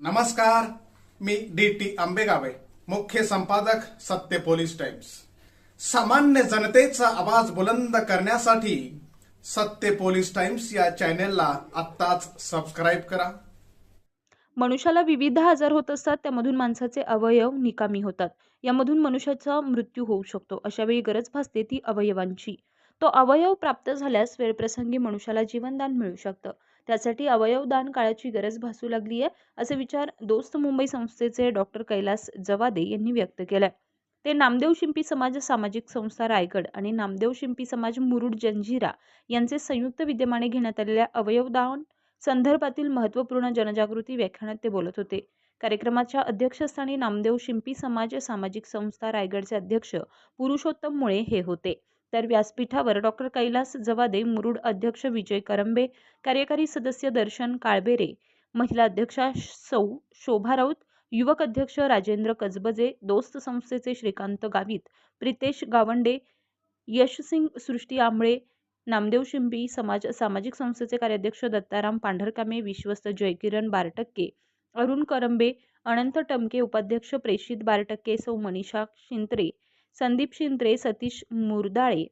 नमस्कार मी D T आंबेगावे मुख्य संपादक सत्य पोलीस टाइम्स. सामान्य जनतेचा आवाज बुलंद करण्यासाठी सत्य पोलीस टाइम्स या चॅनेलला आत्ताच सबस्क्राईब करा. मनुष्याला विविध आजार होत असतात त्यामधून माणसाचे अवयव निकामी होतात. यामधून मनुष्याचा मृत्यू होऊ शकतो अशा वेळी गरज भासते ती अवयवांची. तो अवयव प्राप्त झाल्यास वेळप्रसंगी मनुष्याला जीवनदान मिळू शकतं. त्यासाठी अवयवदान काळाची गरज भासू लागली आहे असे विचार दोस्त मुंबई संस्थेचे डॉक्टर कैलास जवादे यांनी व्यक्त केलाय. ते नामदेव शिंपी समाज सामाजिक संस्था रायगड आणि नामदेव शिंपी समाज मुरुड जंजिरा यांचे संयुक्त विद्यमाने घेण्यात आलेल्या अवयवदान संदर्भातील महत्त्वपूर्ण जनजागृती व्याख्यानात ते बोलत होते. कार्यक्रमाच्या अध्यक्षस्थानी नामदेव शिंपी समाज सामाजिक संस्था रायगडचे अध्यक्ष पुरुषोत्तम मुळे हे होते. तर व्यासपीठावर डॉक्टर कैलास जवादे मुरुड अध्यक्ष विजय करंबे कार्यकारी सदस्य दर्शन काळबेरे महिला अध्यक्षा सौ शोभा राऊत युवक अध्यक्ष राजेंद्र कजबजे दोस्त संस्थेचे श्रीकांत गावित प्रितेश गावंडे यशसिंग सृष्टी आंबळे नामदेव शिंपी समाज सामाजिक संस्थेचे कार्याध्यक्ष दत्ताराम पांढरकामे विश्वस्त जयकिरण बारटक्के अरुण करंबे अनंत टमके उपाध्यक्ष प्रेषित बारटक्के सौ मनीषा शिंत्रे संदीप शिंत्रे सतीश मुरदाळे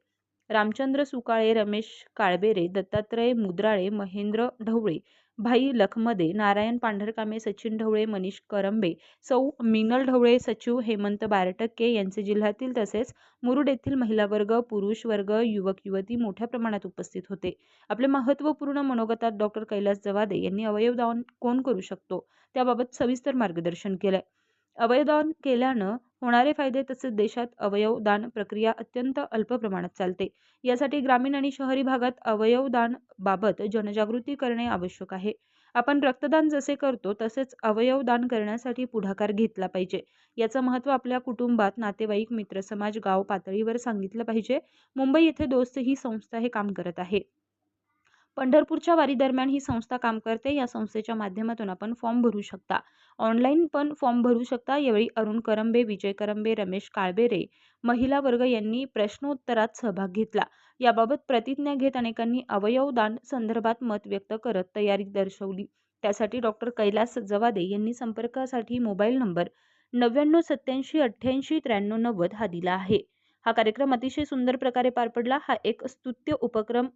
रामचंद्र सुकाळे रमेश काळबेरे दत्तात्रय मुद्राळे महेंद्र ढवळे भाई लखमदे नारायण पांढरकामे सचिन ढवळे मनीष करंबे सौ मिनल ढवळे सचिव हेमंत बारटक्के यांचे जिल्ह्यातील तसेच मुरुड येथील महिला वर्ग पुरुष वर्ग युवक युवती मोठ्या प्रमाणात उपस्थित होते. आपले महत्त्वपूर्ण मनोगतात डॉक्टर कैलास जवादे यांनी अवयवदान कोण करू शकतो? त्याबाबत सविस्तर मार्गदर्शन केलंय. अवयवदान केल्यानं होणारे फायदे तसेच देशात अवयव दान प्रक्रिया अत्यंत अल्प प्रमाणात चालते. यासाठी ग्रामीण आणि शहरी भागात अवयवदान बाबत जनजागृती करणे आवश्यक आहे. आपण रक्तदान जसे करतो तसेच अवयवदान करण्यासाठी पुढाकार घेतला पाहिजे. याचं महत्त्व आपल्या कुटुंबात नातेवाईक मित्रसमाज गाव पातळीवर सांगितलं पाहिजे. मुंबई येथे दोस्त ही संस्था हे काम करत आहे. पंढरपूरच्या वारी दरम्यान ही संस्था काम करते. या संस्थेच्या माध्यमातून आपण फॉर्म भरू शकता. ऑनलाईन पण फॉर्म भरू शकता. यावेळी अरुण करंबे विजय करंबे रमेश काळबेरे महिला वर्ग यांनी प्रश्नोत्तरात सहभाग घेतला. याबाबत प्रतिज्ञा घेत अनेकांनी अवयवदान संदर्भात मत व्यक्त करत तयारी दर्शवली. त्यासाठी डॉक्टर कैलास जवादे यांनी संपर्कासाठी मोबाईल नंबर नव्याण्णव सत्याऐंशी अठ्ठ्याऐंशी त्र्याण्णव नव्वद हा दिला आहे. हा कार्यक्रम अतिशय सुंदर प्रकारे पार पडला. हा एक स्तुत्य उपक्रम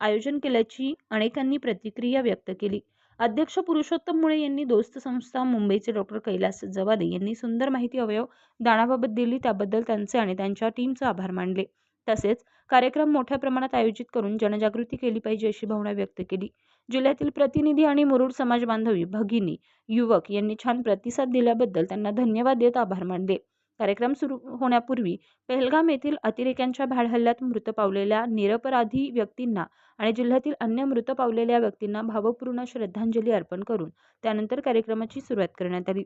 आयोजन केल्याची अनेकांनी प्रतिक्रिया व्यक्त केली. अध्यक्ष पुरुषोत्तम मुळे यांनी दोस्त संस्था मुंबईचे डॉक्टर कैलास जवादे यांनी सुंदर माहिती अवयव दानाबाबत दिली त्याबद्दल त्यांचे आणि त्यांच्या टीमचे आभार मानले. तसेच कार्यक्रम मोठ्या प्रमाणात आयोजित करून जनजागृती केली पाहिजे अशी भावना व्यक्त केली. जिल्ह्यातील प्रतिनिधी आणि मुरुड समाज बांधवी भगिनी युवक यांनी छान प्रतिसाद दिल्याबद्दल त्यांना धन्यवाद देत आभार मानले. कार्यक्रम सुरू होण्यापूर्वी पेहलगाम येथील अतिरेक्यांच्या भ्याड हल्ल्यात मृत पावलेल्या निरपराधी व्यक्तींना आणि जिल्ह्यातील अन्य मृत पावलेल्या व्यक्तींना भावपूर्ण श्रद्धांजली अर्पण करून त्यानंतर कार्यक्रमाची सुरुवात करण्यात आली.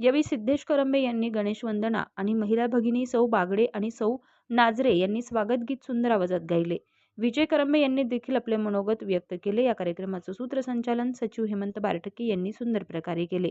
यावेळी सिद्धेश करंबे यांनी गणेश वंदना आणि महिला भगिनी सौ बागडे आणि सौ नाजरे यांनी स्वागत गीत सुंदर आवाजात गायले. विजय करंबे यांनी देखील आपले मनोगत व्यक्त केले. या कार्यक्रमाचं सूत्रसंचालन सचिव हेमंत बारटके यांनी सुंदर प्रकारे केले.